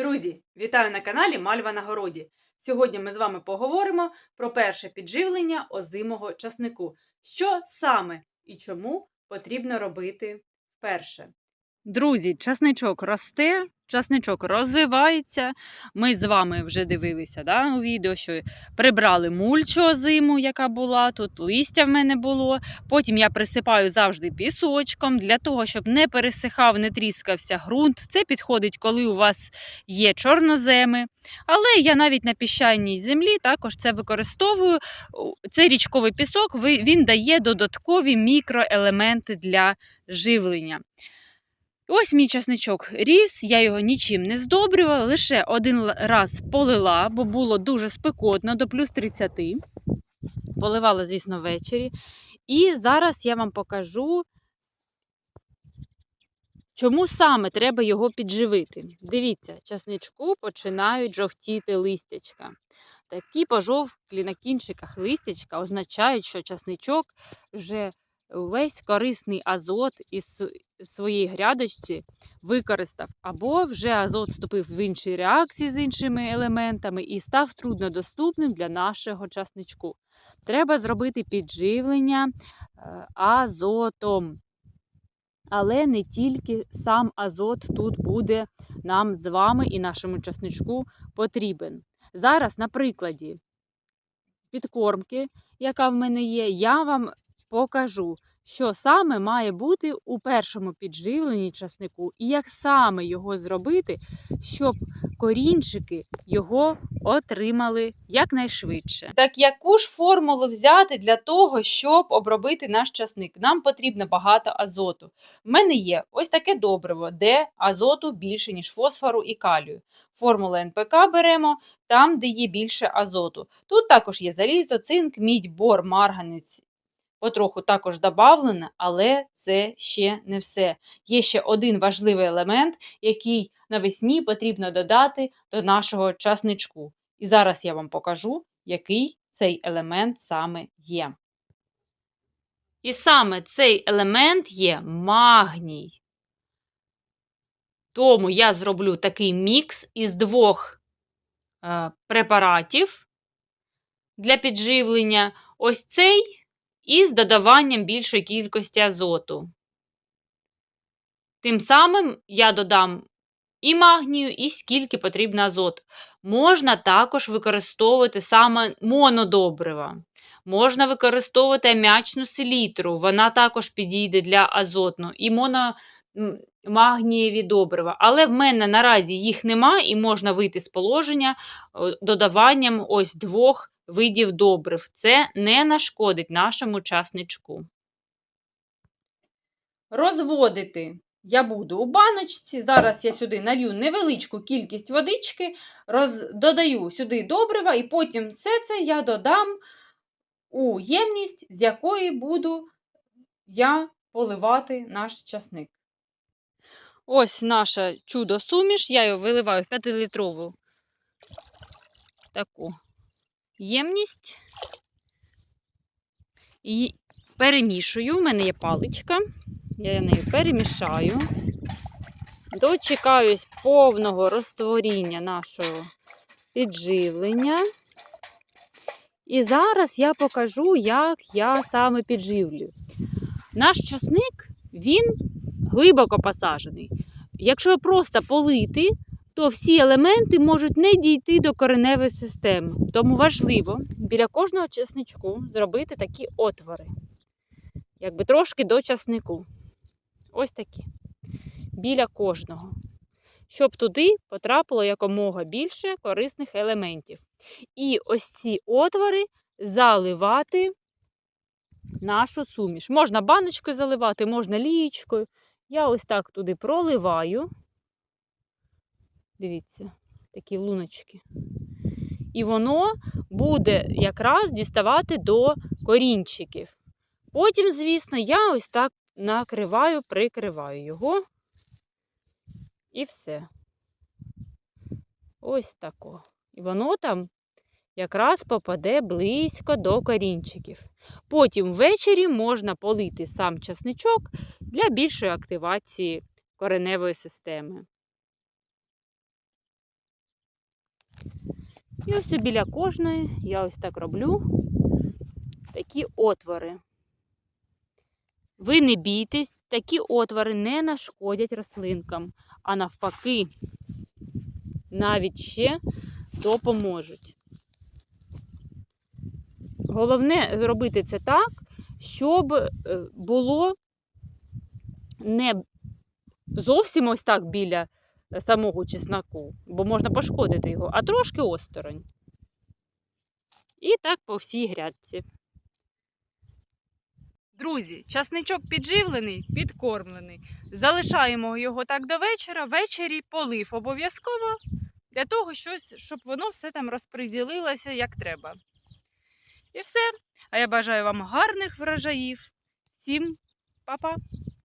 Друзі, вітаю на каналі Мальва на городі. Сьогодні ми з вами поговоримо про перше підживлення озимого часнику. Що саме і чому потрібно робити вперше. Друзі, часничок росте, часничок розвивається. Ми з вами вже дивилися да, у відео, що прибрали мульчу озиму, яка була тут, листя в мене було. Потім я присипаю завжди пісочком для того, щоб не пересихав, не тріскався ґрунт. Це підходить, коли у вас є чорноземи. Але я навіть на піщаній землі також це використовую. Цей річковий пісок він дає додаткові мікроелементи для живлення. Ось мій часничок ріс, я його нічим не здобрювала, лише один раз полила, бо було дуже спекотно до плюс 30. Поливала, звісно, ввечері. І зараз я вам покажу, чому саме треба його підживити. Дивіться, часничку починають жовтіти листячка. Такі пожовклі на кінчиках листячка означають, що часничок вже весь корисний азот із своєї грядочці використав, або вже азот вступив в інші реакції з іншими елементами і став труднодоступним для нашого часничку. Треба зробити підживлення е, азотом. Але не тільки сам азот тут буде нам з вами і нашому часничку потрібен. Зараз, на прикладі підкормки, яка в мене є, я вам покажу, що саме має бути у першому підживленні часнику, і як саме його зробити, щоб корінчики його отримали якнайшвидше. Так яку ж формулу взяти для того, щоб обробити наш часник? Нам потрібно багато азоту. В мене є ось таке добриво, де азоту більше, ніж фосфору і калію. Формулу НПК беремо там, де є більше азоту. Тут також є залізо, цинк, мідь, бор, марганець. Потроху також додавлено, але це ще не все. Є ще один важливий елемент, який навесні потрібно додати до нашого часничку. І зараз я вам покажу, який цей елемент саме є. І саме цей елемент є магній. Тому я зроблю такий мікс із двох е, препаратів для підживлення. Ось цей із додаванням більшої кількості азоту. Тим самим я додам і магнію, і скільки потрібно азоту. Можна також використовувати саме монодобрива. Можна використовувати аміачну селітру, вона також підійде для азотну, і магнієві добрива. Але в мене наразі їх нема, і можна вийти з положення додаванням ось двох видів добрив. Це не нашкодить нашому часничку. Розводити я буду у баночці. Зараз я сюди налью невеличку кількість водички, роз... додаю сюди добрива, і потім все це я додам у ємність, з якої буду я поливати наш часник. Ось наша чудо-суміш. Я його виливаю в 5-літрову таку ємність і перемішую. У мене є паличка, я нею перемішаю. Дочекаюсь повного розтворіння нашого підживлення. І зараз я покажу, як я саме підживлюю. Наш часник, він глибоко посаджений. Якщо просто полити, то всі елементи можуть не дійти до кореневої системи. Тому важливо біля кожного часничку зробити такі отвори, якби трошки до часнику. Ось такі. Біля кожного. Щоб туди потрапило якомога більше корисних елементів. І ось ці отвори заливати нашу суміш. Можна баночкою заливати, можна лієчкою. Я ось так туди проливаю. Дивіться, такі луночки. І воно буде якраз діставати до корінчиків. Потім, звісно, я ось так накриваю, прикриваю його. І все. Ось тако. І воно там якраз попаде близько до корінчиків. Потім ввечері можна полити сам часничок для більшої активації кореневої системи. І ось біля кожної я ось так роблю такі отвори. Ви не бійтесь, такі отвори не нашкодять рослинкам, а навпаки, навіть ще допоможуть. Головне зробити це так, щоб е, було не зовсім ось так біля самого чесноку, бо можна пошкодити його, а трошки осторонь. І так по всій грядці. Друзі, часничок підживлений, підкормлений. Залишаємо його так до вечора. Ввечері полив обов'язково для того, щоб воно все там розподілилося як треба. І все. А я бажаю вам гарних врожаїв. Всім па-па!